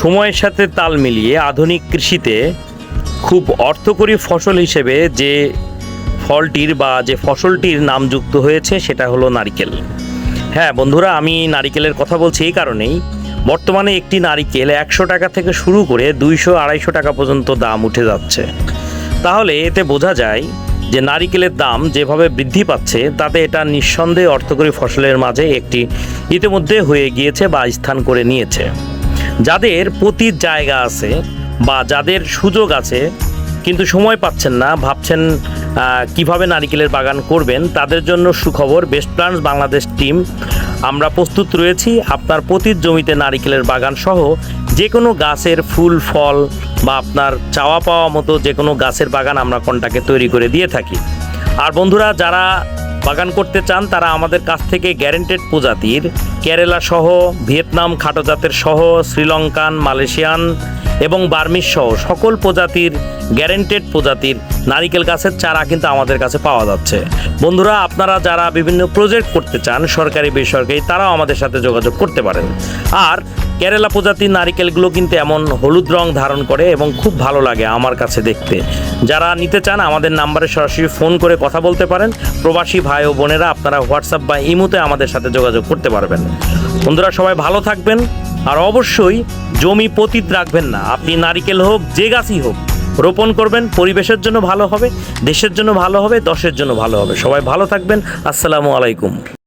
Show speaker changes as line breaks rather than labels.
সময়ের সাথে তাল মিলিয়ে আধুনিক কৃষিতে খুব অর্থকরী ফসল হিসেবে যে ফলটির বা যে ফসলটির নাম যুক্ত হয়েছে, সেটা হলো নারিকেল। হ্যাঁ বন্ধুরা, আমি নারিকেলের কথা বলছি এই কারণেই। বর্তমানে একটি নারিকেল একশো টাকা থেকে শুরু করে দুইশো আড়াইশো টাকা পর্যন্ত দাম উঠে যাচ্ছে। তাহলে এতে বোঝা যায় যে নারিকেলের দাম যেভাবে বৃদ্ধি পাচ্ছে, তাতে এটা নিঃসন্দেহে অর্থকরী ফসলের মাঝে একটি ইতিমধ্যে হয়ে গিয়েছে বা স্থান করে নিয়েছে। যাদের পতির জায়গা আছে বা যাদের সুযোগ আছে, কিন্তু সময় পাচ্ছেন না, ভাবছেন কীভাবে নারিকেলের বাগান করবেন, তাদের জন্য সুখবর বেস্ট প্ল্যান্টস বাংলাদেশ টিম আমরা প্রস্তুত রয়েছি আপনার পতির জমিতে নারিকেলের বাগান সহ যে কোনো গাছের ফুল, ফল বা আপনার চাওয়া পাওয়া মতো যে কোনো গাছের বাগান আমরা কোনটাকে তৈরি করে দিয়ে থাকি। আর বন্ধুরা, যারা বাগান করতে চান, তারা আমাদের কাছ থেকে গ্যারেন্টেড প্রজাতির কেরালা সহ ভিয়েতনাম খাটো জাতের সহ শ্রীলঙ্কান মালয়েশিয়ান এবং বার্মিস সহ সকল প্রজাতির গ্যারেন্টেড প্রজাতির নারিকেল গাছের চারা কিন্তু আমাদের কাছে পাওয়া যাচ্ছে। বন্ধুরা, আপনারা যারা বিভিন্ন প্রজেক্ট করতে চান, সরকারি, বেসরকারি, তারাও আমাদের সাথে যোগাযোগ করতে পারেন। আর কেরালা প্রজাতির নারিকেলগুলো কিন্তু এমন হলুদ রং ধারণ করে এবং খুব ভালো লাগে আমার কাছে দেখতে। যারা নিতে চান, আমাদের নাম্বারে সরাসরি ফোন করে কথা বলতে পারেন। প্রবাসী ভাই ও বোনেরা আপনারা হোয়াটসঅ্যাপ বা ইমোতে আমাদের সাথে যোগাযোগ করতে পারবেন। বন্ধুরা, সবাই ভালো থাকবেন। আর অবশ্যই জমি পতিত রাখবেন না। আপনি নারিকেল হোক, যে গাছই হোক, রোপণ করবেন, পরিবেশের জন্য ভালো হবে, দেশের জন্য ভালো হবে, দশের জন্য ভালো হবে। সবাই ভালো থাকবেন। আসসালামু আলাইকুম।